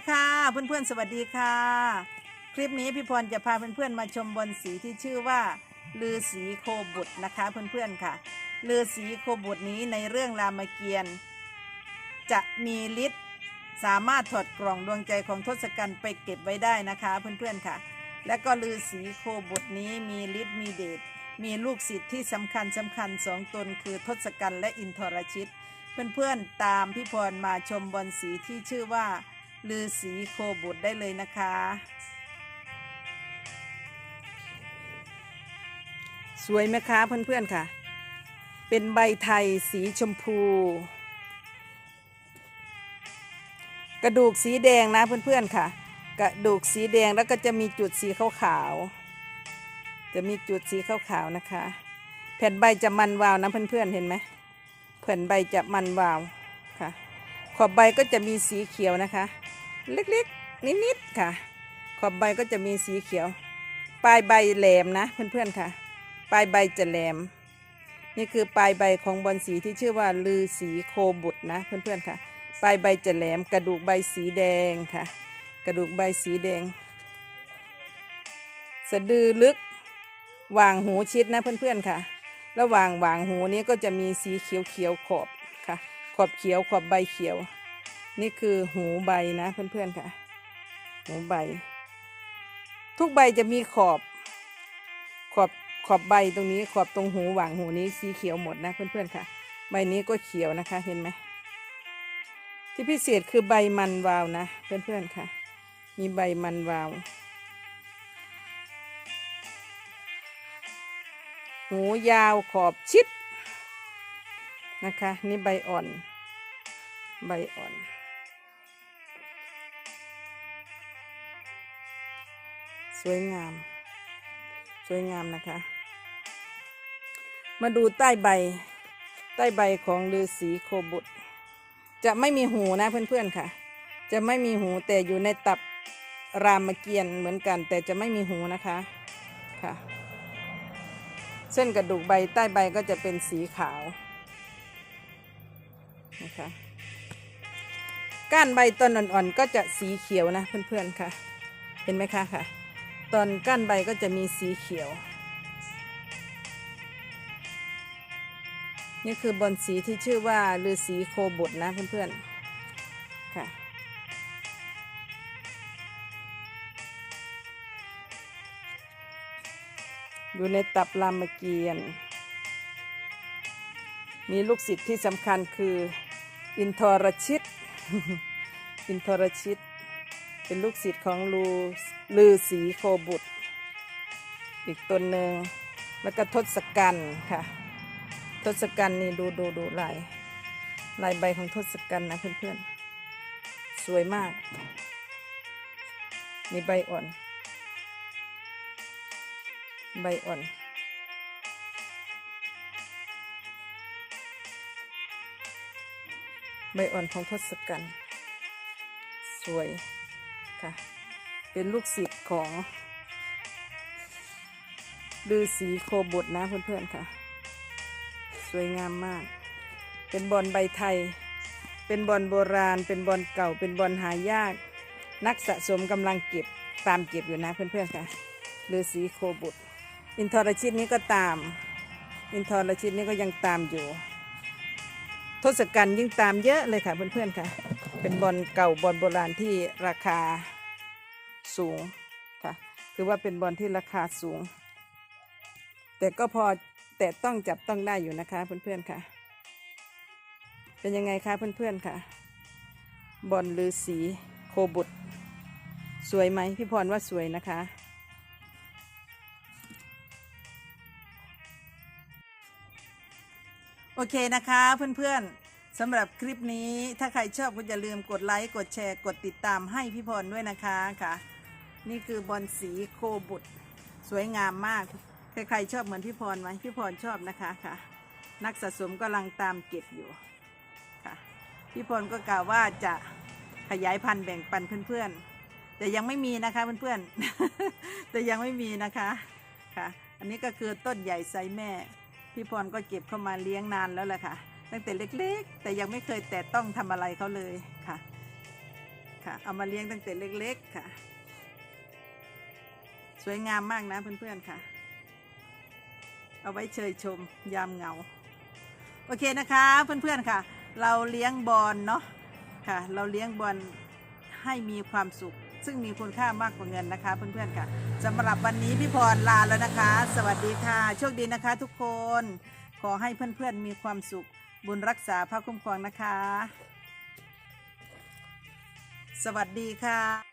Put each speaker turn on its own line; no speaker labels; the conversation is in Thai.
ีค่ะ เพื่อนๆ สวัสดีค่ะ คลิปนี้พี่พรจะพาเพื่อนๆมาชมบอลสีที่ชื่อว่าลือสีโคบุตรนะคะเพื่อนๆค่ะลือสีโคบุตรนี้ในเรื่องรามเกียรติ์จะมีฤทธิ์สามารถถอดกล่องดวงใจของทศกัณฐ์ไปเก็บไว้ได้นะคะเพื่อนๆค่ะ และก็ลือสีโคบุตรนี้มีฤทธิ์มีเดชมีลูกศิษย์ที่สำคัญสำคัญสองตนคือทศกัณฐ์และอินทรชิต เพื่อนๆตามพี่พรมาชมบอลสีที่ชื่อว่า ลือสีโคบุตรได้เลยนะคะ สวยไหมคะเพื่อนๆค่ะ เป็นใบไทยสีชมพู กระดูกสีแดงนะเพื่อนๆค่ะ กระดูกสีแดงแล้วก็จะมีจุดสีขาวๆจะมีจุดสีขาวๆนะคะ แผ่นใบจะมันวาวนะเพื่อนๆเห็นไหมแผ่นใบจะมันวาวค่ะขอบใบก็จะมีสีเขียวนะคะ เล็กๆ นิดๆค่ะ ขอบใบก็จะมีสีเขียว ปลายใบแหลมนะเพื่อนๆค่ะ ปลายใบจะแหลม นี่คือปลายใบของบอนสีที่ชื่อว่าลือสีโคบุตรนะเพื่อนๆค่ะ ปลายใบจะแหลมกระดูกใบสีแดงค่ะ กระดูกใบสีแดง สะดือลึกหว่างหูชิดนะเพื่อนๆค่ะ ระหว่างหว่างหูนี้ก็จะมีสีเขียวเขียวๆขอบค่ะ ขอบเขียวขอบใบเขียว นี่คือหูใบนะเพื่อนๆค่ะ หูใบ ทุกใบจะมีขอบ ขอบขอบใบตรงนี้ ขอบตรงหูหว่างหูนี้สีเขียวหมดนะเพื่อนๆค่ะ ใบนี้ก็เขียวนะคะ เห็นไหมที่พิเศษคือใบมันวาวนะเพื่อนๆค่ะ มีใบมันวาวหูยาวขอบชิดนะคะ นี่ใบอ่อน ใบอ่อน สวยงาม สวยงามนะคะ มาดูใต้ใบ ใต้ใบของฤาษีโคบุตร จะไม่มีหูนะเพื่อนๆค่ะ จะไม่มีหูแต่อยู่ในตับรามเกียรติเหมือนกัน แต่จะไม่มีหูนะคะค่ะ เส้นกระดูกใบใต้ใบก็จะเป็นสีขาวนะคะก้านใบต้นอ่อนๆก็จะสีเขียวนะเพื่อนๆค่ะ เห็นไหมคะค่ะ ตอนก้านใบก็จะมีสีเขียว นี่คือบอนสีที่ชื่อว่าฤาษีโคบุตรนะเพื่อนๆ ค่ะ อยู่ในตับรามเกียรติ์มีลูกศิษย์ที่สำคัญคือ อินทรชิต อินทรชิต เป็นลูกศิษย์ของลูลือสีโคบุตร อีกตนหนึ่งแล้วก็ทศกัณฐ์ค่ะ ทศกัณฐ์นี่ดูดูดูลายลายใบของทศกัณฐ์นะเพื่อนๆ สวยมากนี่ใบอ่อน ใบอ่อนใบอ่อนของทศกัณฐ์สวย ค่ะ เป็นลูกศิษย์ของฤาษีโคบุตรนะเพื่อนๆค่ะ สวยงามมาก เป็นบอลใบไทย เป็นบอลโบราณ เป็นบอลเก่า เป็นบอลหายาก นักสะสมกำลังเก็บตามเก็บอยู่นะเพื่อนๆค่ะฤาษีโคบุตร อินทรชิตนี้ก็ตาม อินทรชิตนี้ก็ยังตามอยู่ ทศกัณฐ์ยิ่งตามเยอะเลยค่ะเพื่อนๆค่ะ เป็นบอลเก่าบอลโบราณที่ราคาสูงค่ะ คือว่าเป็นบอลที่ราคาสูง แต่ก็พอแต่ต้องจับต้องได้อยู่นะคะเพื่อนๆค่ะ เป็นยังไงคะเพื่อนๆค่ะ บอลลือสีโคบุตรสวยไหมพี่พรว่าสวยนะคะ โอเคนะคะเพื่อนๆ สำหรับคลิปนี้ถ้าใครชอบก็อย่าลืมกดไลค์กดแชร์กดติดตามให้พี่พรด้วยนะคะค่ะ นี่คือบอลสีโคบุตรสวยงามมากใครๆชอบเหมือนพี่พรไหมพี่พรชอบนะคะค่ะ นักสะสมกำลังตามเก็บอยู่ค่ะพี่พรก็กล่าวว่าจะขยายพันธุ์แบ่งปันเพื่อนๆ แต่ยังไม่มีนะคะเพื่อนๆ แต่ยังไม่มีนะคะค่ะ อันนี้ก็คือต้นใหญ่ไซส์แม่ พี่พรก็เก็บเข้ามาเลี้ยงนานแล้วแหละค่ะ ตั้งแต่เล็กๆ แต่ยังไม่เคยแตะต้องทำอะไรเขาเลยค่ะ ค่ะ เอามาเลี้ยงตั้งแต่เล็ก ๆ ค่ะ สวยงามมากนะเพื่อนๆค่ะ เอาไว้เชยชมยามเหงา โอเคนะคะเพื่อนๆค่ะ เราเลี้ยงบอลเนาะค่ะ เราเลี้ยงบอลให้มีความสุข ซึ่งมีคุณค่ามากกว่าเงินนะคะ เพื่อนๆค่ะสำหรับวันนี้พี่พรลาแล้วนะคะ สวัสดีค่ะ โชคดีนะคะทุกคน ขอให้เพื่อนๆมีความสุข บุญรักษาพระคุ้มครองนะคะ สวัสดีค่ะ